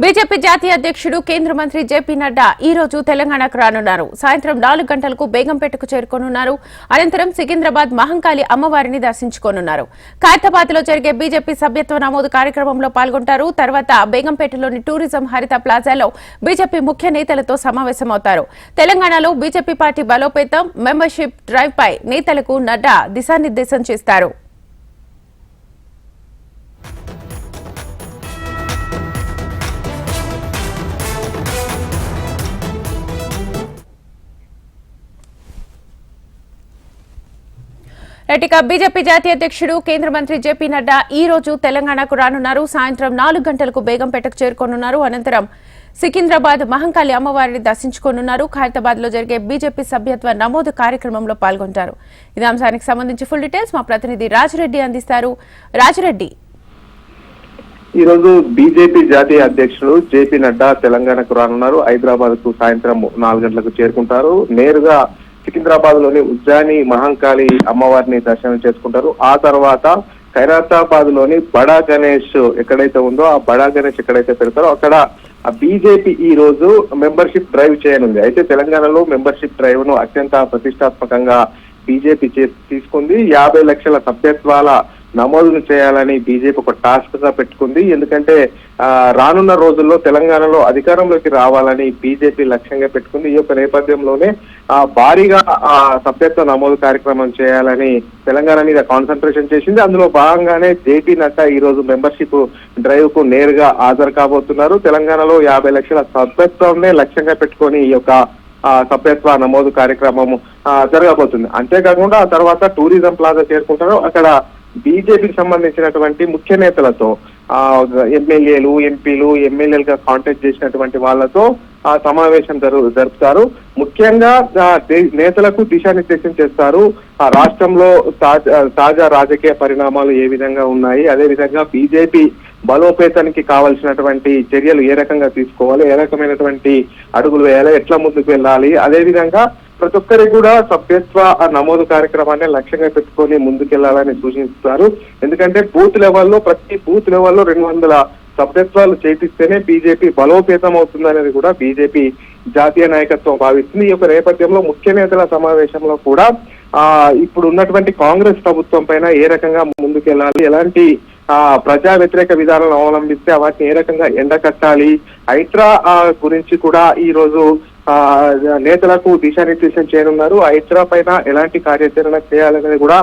BJP జాతీయ అధ్యక్షుడు కేంద్ర మంత్రి జేపీ నడ్డా ఈ రోజు తెలంగాణకు రానున్నారు. సాయంత్రం నాలుగు గంటలకు బేగంపేటకు చేరుకోనున్నారు. అనంతరం సికింద్రాబాద్ మహంకాళి అమ్మవారిని దర్శించుకోనున్నారు. ఖైరతాబాద్లో జరిగే బీజేపీ సభ్యత్వ నమోదు కార్యక్రమంలో పాల్గొంటారు. తర్వాత బేగంపేటలోని టూరిజం హరిత ప్లాజాలో బీజేపీ ముఖ్య నేతలతో సమావేశమవుతారు. తెలంగాణలో బీజేపీ పార్టీ బలోపేతం మెంబర్షిప్ డ్రైవ్ పై నేతలకు నడ్డా దిశానిర్దేశం చేస్తారు. రైట్ బీజేపీ జాతీయ అధ్యక్షుడు కేంద్ర మంత్రి జేపీ నడ్డా ఈ రోజు తెలంగాణకు రానున్నారు. సాయంత్రం నాలుగు గంటలకు బేగంపేటకు చేరుకోనున్నారు. అనంతరం సికింద్రాబాద్ మహంకాళి అమ్మవారిని దర్శించుకోనున్నారు. ఖైరతాబాద్లో జరిగే బీజేపీ సభ్యత్వ నమోదు కార్యక్రమంలో పాల్గొంటారు. ఇదే అంశానికి సంబంధించి ఫుల్ డీటెయిల్స్ మా ప్రతినిధి రాజరెడ్డి అందిస్తారు. రాజరెడ్డి. ఈ రోజు బీజేపీ జాతీయ అధ్యక్షుడు జేపీ నడ్డా తెలంగాణకు రానున్నారు. హైదరాబాద్కు సాయంత్రం నాలుగు గంటలకు చేరుకుంటారు. నేరుగా సికింద్రాబాద్లోని ఉజ్జాని మహంకాళి అమ్మవారిని దర్శనం చేసుకుంటారు. ఆ తర్వాత ఖైరతాబాద్లోని బడా గణేష్ ఎక్కడైతే ఉందో ఆ బడా గణేష్ ఎక్కడైతే పెడతారో అక్కడ ఆ బీజేపీ ఈ రోజు మెంబర్షిప్ డ్రైవ్ చేయనుంది. అయితే తెలంగాణలో మెంబర్షిప్ డ్రైవ్ను అత్యంత ప్రతిష్టాత్మకంగా బీజేపీ చే- తీసుకుంది. యాభై లక్షల సభ్యత్వాల నమోదును చేయాలని బీజేపీ ఒక టాస్క్గా పెట్టుకుంది. ఎందుకంటే ఆ, రానున్న రోజుల్లో తెలంగాణలో అధికారంలోకి రావాలని బీజేపీ లక్ష్యంగా పెట్టుకుంది. ఈ యొక్క నేపథ్యంలోనే ఆ, భారీగా ఆ, సభ్యత్వ నమోదు కార్యక్రమం చేయాలని తెలంగాణ మీద కాన్సన్ట్రేషన్ చేసింది. అందులో భాగంగానే జేపీ నడ్డా ఈ రోజు మెంబర్షిప్ డ్రైవ్కు నేరుగా హాజరు కాబోతున్నారు. తెలంగాణలో యాభై లక్షల సభ్యత్వంనే లక్ష్యంగా పెట్టుకొని ఈ యొక్క సభ్యత్వ నమోదు కార్యక్రమం జరగబోతుంది. అంతేకాకుండా ఆ తర్వాత టూరిజం ప్లాజా చేరుకుంటారు. అక్కడ బీజేపీకి సంబంధించినటువంటి ముఖ్య నేతలతో ఆ ఎమ్మెల్యేలు ఎంపీలు ఎమ్మెల్యేలుగా కాంటాక్ట్ చేసినటువంటి వాళ్ళతో ఆ సమావేశం జరు జరుపుతారు. ముఖ్యంగా నేతలకు దిశానిర్దేశం చేస్తారు. ఆ రాష్ట్రంలో తాజా తాజా రాజకీయ పరిణామాలు ఏ విధంగా ఉన్నాయి? అదే విధంగా బీజేపీ బలోపేతానికి కావాల్సినటువంటి చర్యలు ఏ రకంగా తీసుకోవాలి? ఏ రకమైనటువంటి అడుగులు వేయాలి? ఎట్లా ముందుకు వెళ్ళాలి? అదే విధంగా ప్రతి ఒక్కరికి కూడా సభ్యత్వ ఆ నమోదు కార్యక్రమాన్ని లక్ష్యంగా పెట్టుకొని ముందుకెళ్ళాలని సూచిస్తారు ఎందుకంటే బూత్ లెవెల్లో ప్రతి బూత్ లెవెల్లో రెండు వందల సభ్యత్వాలు చేపిస్తేనే బీజేపీ బలోపేతం అవుతుందనేది కూడా బీజేపీ జాతీయ నాయకత్వం భావిస్తుంది. ఈ యొక్క నేపథ్యంలో ముఖ్య నేతల సమావేశంలో కూడా ఆ ఇప్పుడు ఉన్నటువంటి కాంగ్రెస్ ప్రభుత్వం పైన ఏ రకంగా ముందుకెళ్ళాలి ఎలాంటి ఆ ప్రజా వ్యతిరేక విధానాలను అవలంబిస్తే వాటిని ఏ రకంగా ఎండకట్టాలి హైట్రా ఆ, గురించి కూడా ఈ రోజు నేతలకు దిశానిర్దేశం చేయనున్నారు. హైడ్రా పైన ఎలాంటి కార్యాచరణ చేయాలనేది కూడా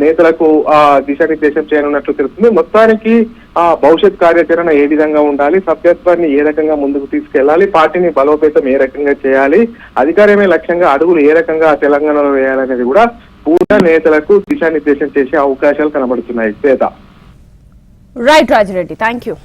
నేతలకు ఆ దిశానిర్దేశం చేయనున్నట్లు తెలుస్తుంది. మొత్తానికి ఆ భవిష్యత్ కార్యాచరణ ఏ విధంగా ఉండాలి సభ్యత్వాన్ని ఏ రకంగా ముందుకు తీసుకెళ్ళాలి పార్టీని బలోపేతం ఏ రకంగా చేయాలి అధికారమే లక్ష్యంగా అడుగులు ఏ రకంగా తెలంగాణలో వేయాలనేది కూడా పూర్ణ నేతలకు దిశానిర్దేశం చేసే అవకాశాలు కనబడుతున్నాయి. Shweta right Rajireddy thank you